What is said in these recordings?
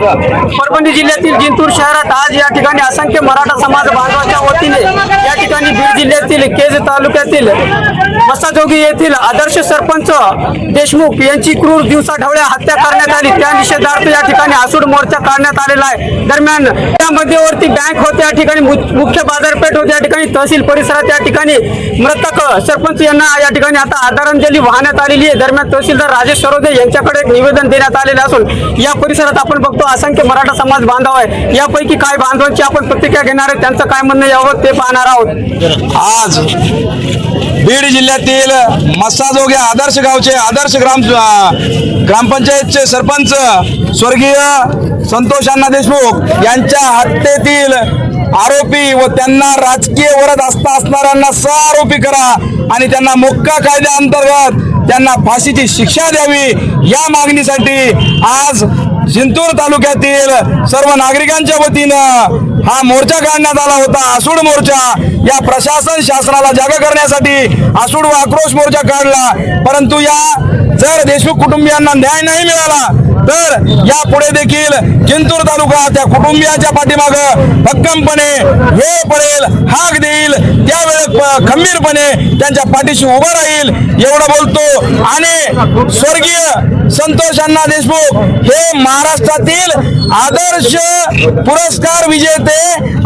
परभणी जिल्ह्यातील जिंतूर शहरात आज या ठिकाणी असंख्य मराठा समाज बांधवाच्या वतीने या ठिकाणी बीड जिल्ह्यातील केज तालुक्यातील मसाजोगी येथील आदर्श सरपंच देशमुख यांची क्रूर दिवसा ढवळ्या हत्या करण्यात आली. त्या निषेधार्थ या ठिकाणी आसूड मोर्चा काढण्यात आलेला आहे. दरम्यान त्या मध्यवर्ती बँक होते या ठिकाणी मुख्य बाजारपेठ होते या ठिकाणी तहसील परिसरात या ठिकाणी मृतक सरपंच यांना या ठिकाणी आता आदरांजली वाहण्यात आलेली आहे. दरम्यान तहसीलदार राजेश सरोदे यांच्याकडे एक निवेदन देण्यात आलेले असून या परिसरात आपण बघतो असंख्य मराठा समाज बांधव आहे. यापैकी काय बांधवांची आपण प्रतिक्रिया घेणार आहे? त्यांचं काय म्हणणं यावं ते पाहणार आहोत. आज बीड जिल्ह्यातील मस्साजोग्या आदर्श गावचे आदर्श ग्राम ग्रामपंचायतचे सरपंच स्वर्गीय संतोष अण्णा देशमुख यांच्या हत्येतील आरोपी व त्यांना राजकीय वरद असता असणाऱ्यांना सहआरोपी करा आणि त्यांना मोक्का कायद्याअंतर्गत त्यांना फाशीची शिक्षा द्यावी या मागणीसाठी आज जिंतूर तालुक्यातील सर्व नागरिकांच्या वतीनं हा मोर्चा काढण्यात आला होता. आसूड मोर्चा. या प्रशासन शासनाला जागा करण्यासाठी आसूड व आक्रोश मोर्चा काढला. परंतु या जर देशमुख कुटुंबियांना न्याय नाही मिळाला तर या पुढे देखील जिंतूर तालुका त्या कुटुंबियाच्या पाठीमाग भक्कमपणे वेळ पडेल. हा खंबीरपणे त्यांच्या पाठीशी उभं राहील. एवढं बोलतो. आणि स्वर्गीय संतोष अण्णा देशमुख हे महाराष्ट्रातील आदर्श पुरस्कार विजेते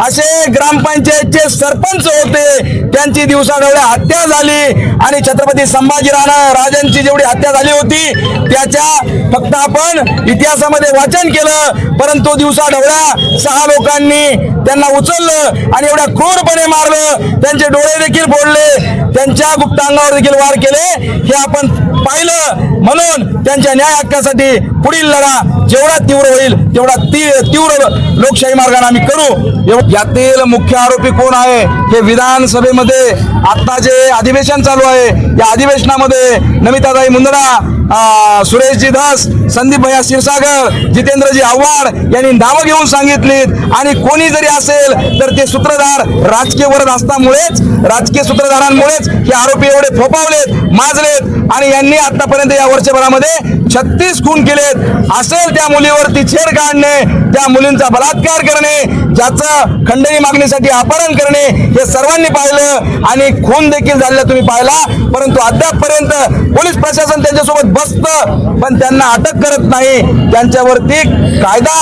असे ग्रामपंचायतचे सरपंच होते. त्यांची दिवसाढवळ्या हत्या झाली. आणि छत्रपती संभाजी राजांची जेवढी हत्या झाली होती त्याच्या फक्त आपण इतिहासामध्ये वाचन केलं. परंतु दिवसाढवळ्या सहा लोकांनी त्यांना उचललं आणि एवढ्या क्रूरपणे मारलं. त्यांचे डोळे देखील बोलले त्यांच्या गुप्तांगावर देखील वार केले. हे आपण पाहिलं म्हणून त्यांच्या न्याय हक्कासाठी पुढील लढा जेवढा तीव्र होईल तेवढा ती तीव्र लोकशाही मार्गाने आम्ही करू. यातील मुख्य आरोपी कोण आहे? हे विधानसभेमध्ये आता जे अधिवेशन चालू आहे या अधिवेशनामध्ये नमिताताई मुंदडा सुरेशजी दास संदीप भैया क्षीरसागर जितेंद्रजी आव्हाड यांनी नावं घेऊन सांगितलीत. आणि कोणी जरी असेल तर ते सूत्रधार राजकीय वरद असल्यामुळेच राजकीय सूत्रधारांमुळेच हे आरोपी एवढे फोपावलेत माजलेत. आणि यांनी आतापर्यंत या वर्षभरामध्ये छत्तीस खून केलेत. असेल त्या मुलीवरती छेड काढणे त्या मुलींचा बलात्कार करणे ज्याचं खंडणी मागणीसाठी अपहरण करणे हे सर्वांनी पाहिलं आणि खून देखील झालेला तुम्ही पाहिला. परंतु अद्यापपर्यंत पोलीस प्रशासन त्यांच्यासोबत बसतं पण त्यांना अटक करत नाही. त्यांच्यावरती कायदा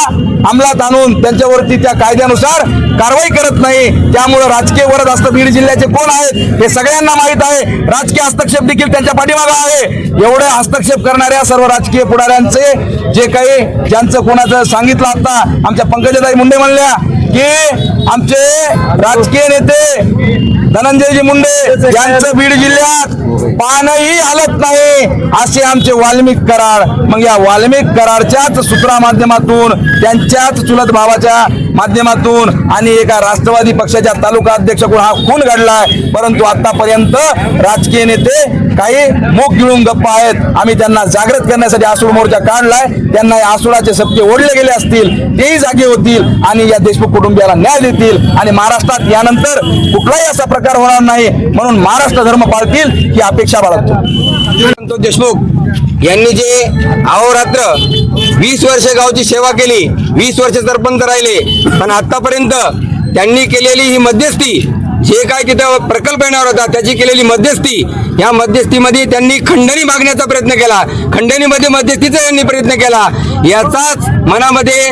अंमलात आणून त्यांच्यावरती त्या कायद्यानुसार कारवाई करत नाही. त्यामुळं राजकीय वरद असतं बीड जिल्ह्याचे कोण आहेत हे सगळ्यांना माहीत आहे. राजकीय हस्तक्षेप देखील त्यांच्या पाठीमागं आहे. एवढे हस्तक्षेप करणाऱ्या सर्व राजकीय पुढाऱ्यांचे जे काही ज्यांचं कोणाचं सांगितलं आता आमच्या पंकजाताई मुंडे म्हणल्या की आमचे राजकीय नेते धनंजयजी मुंडे यांचं बीड जिल्ह्यात पानही हलत नाही असे आमचे वाल्मिक कराड. मग या वाल्मिक कराडच्याच सूत्रा माध्यमातून त्यांच्याच चुलत भावाच्या माध्यमातून आणि एका राष्ट्रवादी पक्षाच्या तालुका अध्यक्षकडून हा खून घडलाय. परंतु आतापर्यंत राजकीय नेते काही मुख गिळून गप्प आहेत. आम्ही त्यांना जागृत करण्यासाठी आसूड मोर्चा काढलाय. त्यांना या आसुडाचे सत्य ओढले गेले असतील तेही जागे होतील आणि या देशमुख कुटुंबियाला न्याय देतील. आणि महाराष्ट्रात यानंतर कुठलाही असा प्रकार होणार नाही. म्हणून महाराष्ट्र धर्म पाळतील ही अपेक्षा बाळगतो. देशमुख यांनी जे अहोरात्र वीस वर्ष गावची सेवा केली वीस वर्ष सरपंच राहिले पण आतापर्यंत त्यांनी केलेली ही मध्यस्थी जे काय तिथं प्रकल्प येणार होता त्याची केलेली मध्यस्थी या मध्यस्थीमध्ये त्यांनी खंडणी मागण्याचा प्रयत्न केला. खंडणीमध्ये मध्यस्थीचा यांनी प्रयत्न केला. याचाच मनामध्ये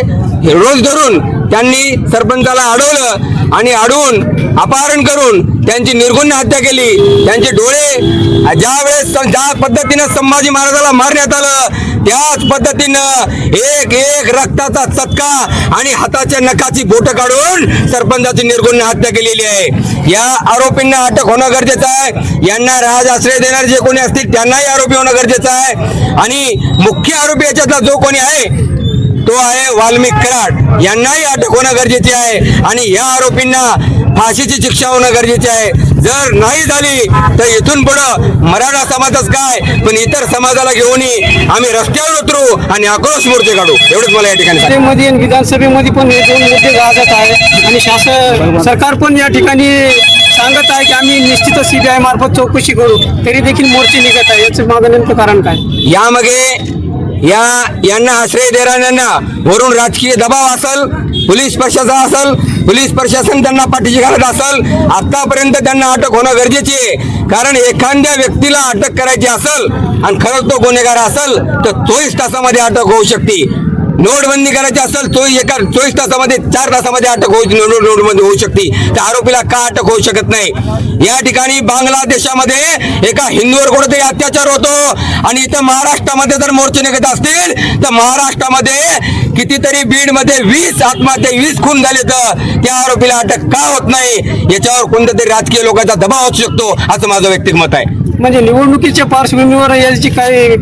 रोज धरून त्यांनी सरपंचाला अडवलं आणि अडवून अपहरण करून त्यांची निर्गुण हत्या केली. त्यांचे डोळे ज्या वेळेस ज्या पद्धतीनं संभाजी महाराजाला मारण्यात आलं त्याच पद्धतीनं एक एक रक्ताचा चटका आणि हाताच्या नखाची बोट काढून सरपंचाची निर्गुण हत्या केलेली आहे. या आरोपींना अटक होणं गरजेचं आहे. यांना राज आश्रय देणारे जे कोणी असतील त्यांनाही आरोपी होणं गरजेचं आहे. आणि मुख्य आरोपी याच्यातला जो कोणी आहे तो आहे वाल्मिक कराड यांनाही अटक होणं गरजेचे आहे. आणि या आरोपींना फाशीची शिक्षा होणं गरजेचे आहे. जर नाही झाली तर इथून पुढं मराठा समाजच काय? पण इतर समाजाला घेऊनही आम्ही रस्त्यावर उतरू आणि आक्रोश मोर्चे काढू. एवढंच मला या ठिकाणी. मध्ये विधानसभेमध्ये पण हे दोन मुद्दे गाजत आहे आणि शासन सरकार पण या ठिकाणी सांगत आहे की आम्ही निश्चितच सीबीआय मार्फत चौकशी करू. तरी देखील मोर्चे निघत आहे. याचं मागं नेमकं कारण काय? यामागे या यांना आश्रय देणाऱ्यांना वरून राजकीय दबाव असल पोलीस प्रशासन असल पोलीस प्रशासन त्यांना पाठीशी घालत असल आतापर्यंत त्यांना अटक होणं गरजेची आहे. कारण एखाद्या व्यक्तीला अटक करायची असल आणि खरंच तो गुन्हेगार असल तर चोवीस तासामध्ये अटक होऊ शकते. नोटबंदी करायची असेल तो एका चोवीस तासामध्ये चार तासामध्ये अटक होऊ नोटबंदी होऊ शकते. त्या आरोपीला का अटक होऊ शकत नाही? या ठिकाणी बांगलादेशामध्ये एका हिंदूवर कुठेतरी अत्याचार होतो. आणि इथं महाराष्ट्रामध्ये जर मोर्चे निघत असतील तर महाराष्ट्रामध्ये कितीतरी बीडमध्ये वीस आत्महत्या वीस खून झाले तर त्या आरोपीला अटक का होत नाही? याच्यावर कोणत्या तरी राजकीय लोकांचा दबाव असू शकतो असं माझं वैयक्तिक मत आहे. म्हणजे निवडणुकीच्या पार्श्वभूमीवर याची काही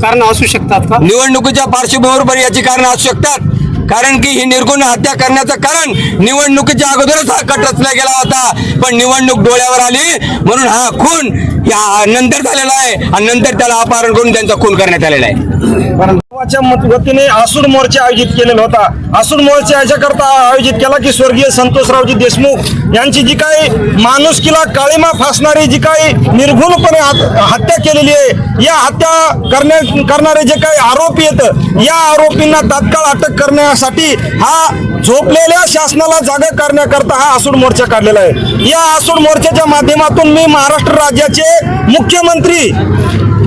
कारण असू शकतात का? निवडणुकीच्या पार्श्वभूमीवर याची कारण असू शकतात. कारण की ही निर्गुण हत्या करण्याचं कारण निवडणुकीच्या अगोदरच हा कट रचला गेला होता. पण निवडणूक डोळ्यावर आली म्हणून हा खून या नंतर झालेला आहे आणि नंतर त्याला अपहरण करून त्यांचा खून करण्यात आलेला आहे. वतीने आसूड मोर्चा आयोजित केलेला होता. आसूड मोर्चा याच्याकरता आयोजित केला की स्वर्गीय संतोषरावजी देशमुख यांची जी काही माणुसकीला काळीमा फासणारी जी काही निर्घुणपणे हत्या केलेली आहे या हत्या करण्या करणारे जे काही आरोपी आहेत या आरोपींना तात्काळ अटक करण्या करण्यासाठी हा झोपलेल्या शासनाला जागा करण्याकरता हा आसूड मोर्चा काढलेला आहे. या आसूड मोर्चाच्या माध्यमातून मी महाराष्ट्र राज्याचे मुख्यमंत्री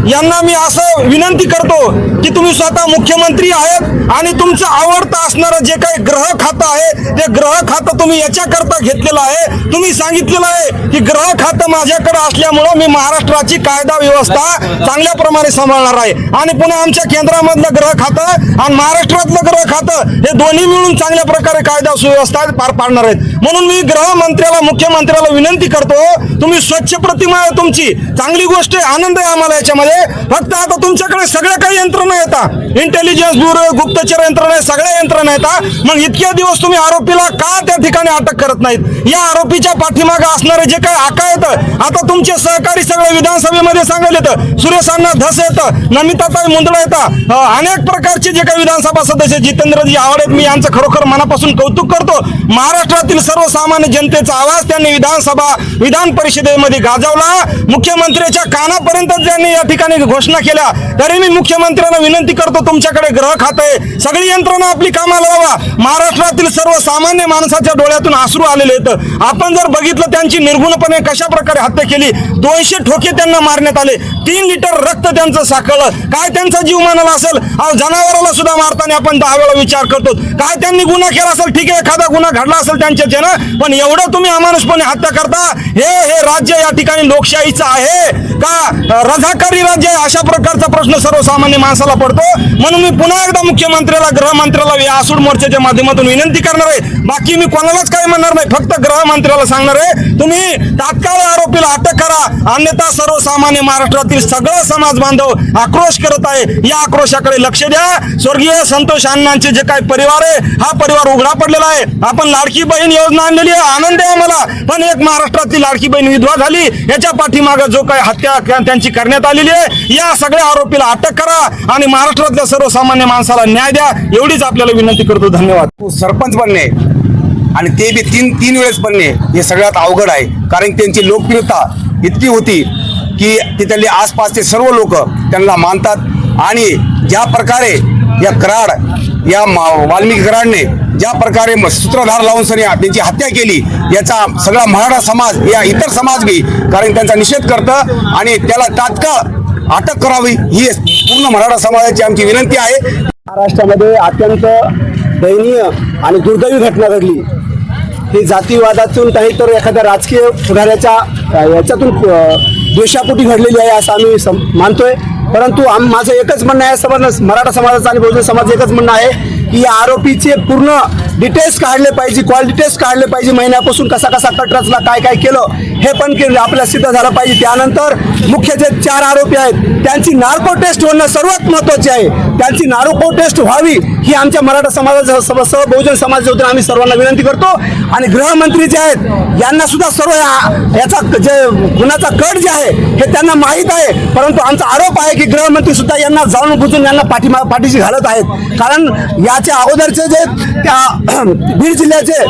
यांना मी असं विनंती करतो की तुम्ही स्वतः मुख्यमंत्री आहेत आणि तुमचं आवडतं असणारं जे काही ग्रह खातं आहे ते ग्रह खातं तुम्ही याच्याकरता घेतलेलं आहे. तुम्ही सांगितलेलं आहे की ग्रह खातं माझ्याकडे असल्यामुळं मी महाराष्ट्राची कायदा व्यवस्था चांगल्या प्रमाणे सांभाळणार आहे. आणि पुन्हा आमच्या केंद्रामधलं ग्रह खातं आणि महाराष्ट्रातलं ग्रह खातं हे दोन्ही मिळून चांगल्या प्रकारे कायदा सुव्यवस्था पार पाडणार आहेत. म्हणून मी गृहमंत्र्याला मुख्यमंत्र्याला विनंती करतो तुम्ही स्वच्छ प्रतिमा आहे तुमची. चांगली गोष्ट आहे आनंद आहे आम्हाला याच्यामध्ये. फक्त आता तुमच्याकडे सगळ्या काही यंत्रणा येतात इंटेलिजन्स ब्युरो गुप्तचर यंत्रणा सगळ्या यंत्रणा येतात मग इतक्या दिवस तुम्ही आरोपीला का त्या ठिकाणी अटक करत नाहीत? या आरोपीच्या पाठीमागे असणारे जे काही आका येतं आता तुमचे सहकारी सगळे विधानसभेमध्ये सांगायला येतं. सुरेशांना धस येतं नमिताताई मुंदडा येतं. अनेक प्रकारचे जे काही विधानसभा सदस्य जितेंद्रजी आवडेत आहेत मी यांचं खरोखर मनापासून कौतुक करतो. महाराष्ट्रातील सर्वसामान्य जनतेचा आवाज त्यांनी विधानसभा विधान परिषदेमध्ये गाजवला. मुख्यमंत्र्यांच्या कानापर्यंत त्यांनी या ठिकाणी घोषणा केल्या. तरी मी मुख्यमंत्र्यांना विनंती करतो तुमच्याकडे ग्रह खात आहे. सगळी यंत्रणा आपली कामाला लावा. महाराष्ट्रातील सर्वसामान्य माणसाच्या डोळ्यातून आसरू आलेले आहेत. आपण जर बघितलं त्यांची निर्गुणपणे कशा प्रकारे हत्या केली दोनशे ठोके त्यांना मारण्यात आले. तीन लिटर रक्त त्यांचं साकळलं. काय त्यांचा जीव मानाला असेल? जनावराला सुद्धा मारताना आपण दहा वेळा विचार करतो. काय त्यांनी गुन्हा केला असेल? ठीक आहे एखादा गुन्हा घडला असेल त्यांच्या ना? पण एवढं तुम्ही अमानुषपणे हत्या करता? हे हे राज्य या ठिकाणी लोकशाहीचं आहे का? रझाकारी राज्य आहे अशा प्रकारचा प्रश्न सर्वसामान्य माणसाला पडतो. म्हणून मी पुन्हा एकदा मुख्यमंत्र्याला गृहमंत्र्याला या आसूड मोर्चाच्या माध्यमातून विनंती करणार आहे. बाकी मी कोणालाच काही म्हणणार नाही फक्त गृहमंत्र्याला सांगणार आहे. तुम्ही तात्काळ आरोपीला अटक करा. अन्यथा सर्वसामान्य महाराष्ट्रातील सगळं समाज बांधव आक्रोश करत आहे. या आक्रोशाकडे लक्ष द्या. स्वर्गीय संतोष अण्णांचे जे काही परिवार आहे हा परिवार उघडा पडलेला आहे. आपण लाडकी बहीण योजना आणलेली आहे. आनंद आहे आम्हाला. पण एक महाराष्ट्रातील लाडकी बहीण विधवा झाली. याच्या पाठीमागे जो काही हत्या त्यांची करण्यात आलेली आहे. या सगळ्या आरोपीला अटक करा आणि महाराष्ट्रातल्या सर्वसामान्य माणसाला न्याय द्या. एवढीच आपल्याला विनंती करतो. धन्यवाद. सरपंच बनणे आणि ते बी तीन तीन वेळेस बनणे हे सगळ्यात अवघड आहे. कारण त्यांची लोकप्रियता इतकी होती की तिथले आसपासचे सर्व लोक त्यांना मानतात. आणि ज्या प्रकारे या कराड या वाल्मिकी कराडने ज्या प्रकारे सूत्रधार लावून सनी त्यांची हत्या केली याचा सगळा मराठा समाज या इतर समाज बी कारण त्यांचा निषेध करतं आणि त्याला तात्काळ अटक करावी ही पूर्ण मराठा समाजाची आमची विनंती आहे. महाराष्ट्रामध्ये अत्यंत दयनीय आणि दुर्दैवी घटना घडली. ही जातीवादातून काही तर एखाद्या राजकीय पुढाऱ्याच्या याच्यातून द्वेषापोटी घडलेली आहे असं आम्ही सम मानतोय. परंतु आम माझं एकच म्हणणं आहे समाज मराठा समाजाचं आणि बहुजन समाज एकच म्हणणं आहे की या आरोपीचे पूर्ण डिटेल्स काढले पाहिजे कॉल डिटेल्स काढले पाहिजे महिन्यापासून कसा कसा कट रचला काय काय केलं हे पण के- आपल्याला सिद्ध झालं पाहिजे. त्यानंतर मुख्य जे चार आरोपी आहेत त्यांची नार्को टेस्ट होणं सर्वात महत्त्वाचे आहे. त्यांची नार्को टेस्ट व्हावी ही आमच्या मराठा समाजाच्या सह बहुजन समाजाच्या आम्ही सर्वांना विनंती करतो. आणि गृहमंत्री जे आहेत यांना सुद्धा सर्व याचा जे गुन्ह्याचा कट जे आहे हे त्यांना माहीत आहे. परंतु आमचा आरोप आहे की गृहमंत्री सुद्धा यांना जाणून बुजून यांना पाठीमा पाठीशी घालत आहेत. कारण याच्या अगोदरचे जे त्या बीड जिल्ह्याचे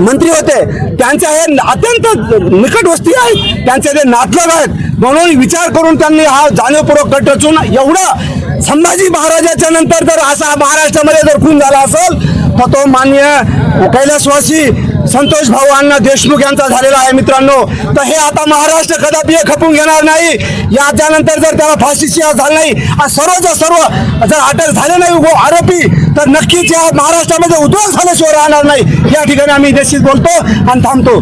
मंत्री होते. त्यांच्या हे अत्यंत निकट वस्ती आहेत त्यांचे ते नातलग आहेत म्हणून विचार करून त्यांनी हा जाणीवपूर्वक कट रचून एवढं संभाजी महाराजाच्या नंतर जर असा महाराष्ट्रामध्ये जर खून झाला असेल तर तो मान्य कैलासवासी संतोष भाऊ अण्णा देशमुख यांचा झालेला आहे मित्रांनो. तर हे आता महाराष्ट्र कदापि खपून घेणार नाही. याच्यानंतर जर त्याला फाशीची आज झाला नाही आणि सर्वच्या सर्व जर अटक झाले नाही उभो आरोपी तर नक्कीच या महाराष्ट्रामध्ये उद्योग झाल्याशिवाय राहणार नाही. या ठिकाणी आम्ही निश्चित बोलतो आणि थांबतो.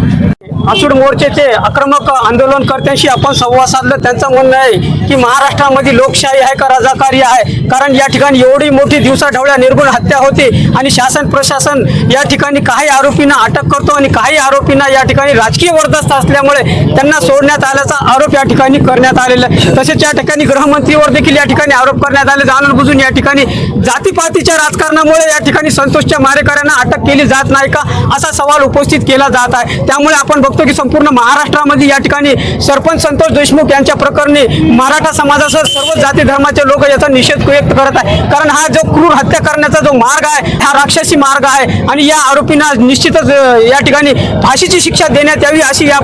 आसूड मोर्चेचे आक्रमक आंदोलनकर्त्यांशी आपण संवाद साधला. त्यांचं म्हणणं आहे की महाराष्ट्रामध्ये लोकशाही आहे का रजाकारी आहे? कारण या ठिकाणी एवढी मोठी दिवसाढवळ्या निर्गुण हत्या होते आणि शासन प्रशासन या ठिकाणी काही आरोपींना अटक करतो आणि काही आरोपींना या ठिकाणी राजकीय वर्दस्त असल्यामुळे त्यांना सोडण्यात आल्याचा आरोप या ठिकाणी करण्यात आलेला आहे. तसेच या ठिकाणी गृहमंत्रीवर देखील या ठिकाणी आरोप करण्यात आले. जाणून बुजून या ठिकाणी जातीपातीच्या राजकारणामुळे या ठिकाणी संतोषच्या मारेकऱ्यांना अटक केली जात नाही का? असा सवाल उपस्थित केला जात आहे. त्यामुळे आपण बघतो की संपूर्ण महाराष्ट्रामध्ये या ठिकाणी सरपंच संतोष देशमुख यांच्या प्रकरणी मराठा समाजासह सर्व जाती धर्माचे लोक याचा निषेध व्यक्त करत आहे. कारण हा जो क्रूर हत्या करण्याचा जो मार्ग आहे हा राक्षसी मार्ग आहे आणि या आरोपींना निश्चितच या ठिकाणी फाशीची शिक्षा देण्यात यावी अशी या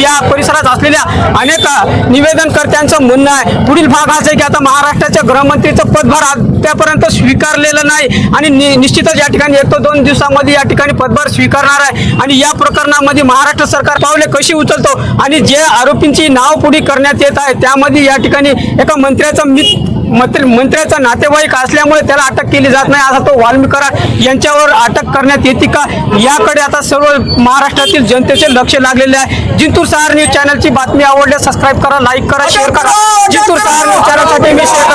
या परिसरात असलेल्या अनेक निवेदनकर्त्यांचं म्हणणं आहे. पुढील भाग हाच आहे की आता महाराष्ट्राच्या गृहमंत्रीचं पदभार अद्यापर्यंत स्वीकारलेलं नाही आणि नि- निश्चितच या ठिकाणी एक तो दोन दिवसामध्ये या ठिकाणी पदभार स्वीकारणार आहे. आणि या प्रकरणामध्ये महाराष्ट्र सरकार पावले कशी उचलतो आणि जे आरोपींची नाव पुढे करण्यात येत आहे त्यामध्ये या ठिकाणी एका मंत्र्याचा मित मंत्री मंत्र्याचा नातेवाईक असल्यामुळे त्याला अटक केली जात नाही. असा तो वाल्मिकरा यांच्यावर अटक करण्यात येते का? याकडे आता सर्व महाराष्ट्रातील जनतेचे लक्ष लागलेले आहे. जिंतूर सहार न्यूज चॅनलची बातमी आवडल्यास सबस्क्राईब करा लाईक करा शेअर करा. जिंतूर सहार न्यूज चॅनलसाठी मी शेअर